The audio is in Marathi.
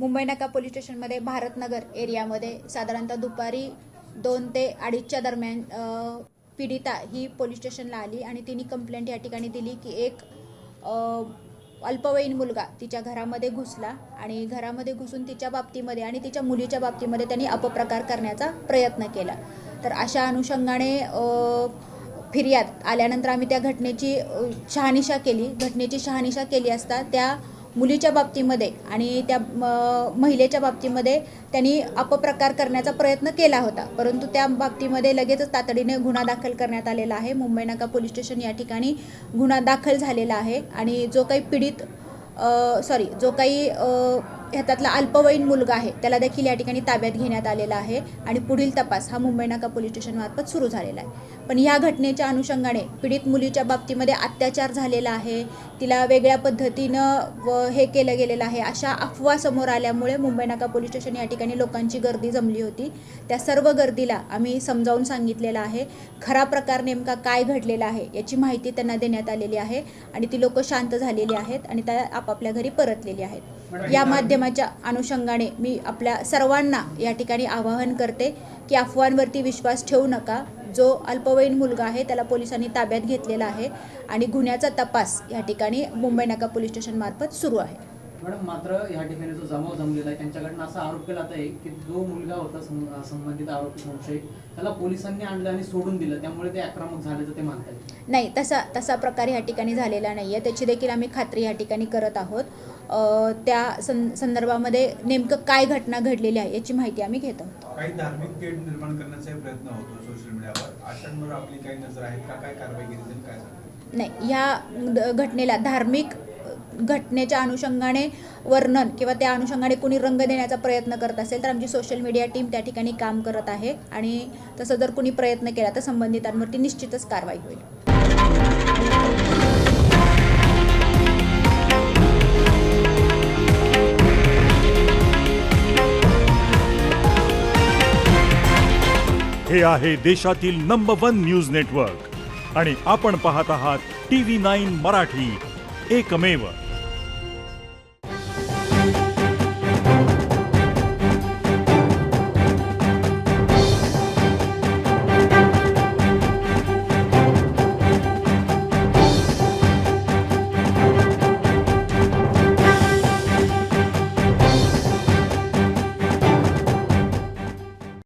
मुंबई नाका पोलीस स्टेशनमध्ये भारतनगर एरियामध्ये साधारणतः दुपारी दोन ते अडीचच्या दरम्यान पीडिता ही पोलीस स्टेशनला आली आणि तिने कंप्लेंट या ठिकाणी दिली की एक अल्पवयीन मुलगा तिच्या घरामध्ये घुसला आणि घरामध्ये घुसून तिच्या बाबतीमध्ये आणि तिच्या मुलीच्या बाबतीमध्ये त्यांनी अपप्रकार करण्याचा प्रयत्न केला. तर अशा अनुषंगाने फिर्याद आल्यानंतर आम्ही त्या घटनेची शहानिशा केली. घटनेची शहानिशा केली असता त्या मुलीच्या बाबतीमध्ये आणि त्या महिलेच्या बाबतीमध्ये त्यांनी अपप्रकार करण्याचा प्रयत्न केला होता. परंतु त्या बाबतीमध्ये लगेचच तातडीने गुन्हा दाखल करण्यात आलेला आहे. मुंबई नाका पोलीस स्टेशन या ठिकाणी गुन्हा दाखल झालेला आहे. आणि जो काही पीडित सॉरी जो काही ह्यातातला अल्पवयीन मुलगा आहे. त्याला देखील या ठिकाणी ताब्यात घेण्यात आलेला आहे आणि पुढील तपास हा मुंबई नाका पोलीस स्टेशनमार्फत सुरू झालेला आहे. पण या घटनेच्या अनुषंगाने पीडित मुलीच्या बाबतीमध्ये अत्याचार झालेला आहे. तिला वेगळ्या पद्धतीनं व हे केलं गेलेलं आहे. अशा अफवा समोर आल्यामुळे मुंबई नाका पोलीस स्टेशन या ठिकाणी लोकांची गर्दी जमली होती. त्या सर्व गर्दीला आम्ही समजावून सांगितलेलं आहे. खरा प्रकार नेमका काय घडलेला आहे याची माहिती त्यांना देण्यात आलेली आहे आणि ती लोक शांत झालेली आहेत आणि त्या आपापल्या घरी परतलेली आहेत. या प्रेमाच्या अनुषंगाने मी आपल्या सर्वांना या ठिकाणी आवाहन करते की अफवांवरती विश्वास ठेवू नका. जो अल्पवयीन मुलगा आहे त्याला पोलिसांनी ताब्यात घेतलेला आहे आणि गुन्ह्याचा तपास या ठिकाणी मुंबई नाका पोलीस स्टेशनमार्फत सुरू आहे. मॅडम मात्र या ठिकाणी जो जमाव जमलेला आहे त्यांच्याकडनं असा आरोप केला जात आहे की जो मुलगा होता संबंधित आरोपी संशयित त्याला पोलिसांनी आणलं आणि सोडून दिलं. त्यामुळे ते आक्रमक झाल्याचं ते मानतात नाही तसा तसा प्रकार या ठिकाणी झालेला नाही आहे त्याची देखील आम्ही खात्री या ठिकाणी करत आहोत. अ, त्या सं संदर्भामध्ये नेमकं काय घटना घडलेली आहे याची माहिती आम्ही घेत आहोत. काही धार्मिक तेढ निर्माण करण्याचा प्रयत्न होतो सोशल मीडियावर आपली काही नजर आहे का? काय कारवाई केली जाईल? काय सांगता नाही ह्या घटनेला धार्मिक घटनेच्या अनुषंगाने वर्णन किंवा त्या अनुषंगाने कोणी रंग देण्याचा प्रयत्न करत असेल तर आमची सोशल मीडिया टीम त्या ठिकाणी काम करत आहे आणि तसं जर कोणी प्रयत्न केला तर संबंधितांवरती निश्चितच कारवाई होईल. हे आहे देशातील नंबर वन न्यूज नेटवर्क आणि आपण पाहत आहात टी व्ही नाईन मराठी. एकमेव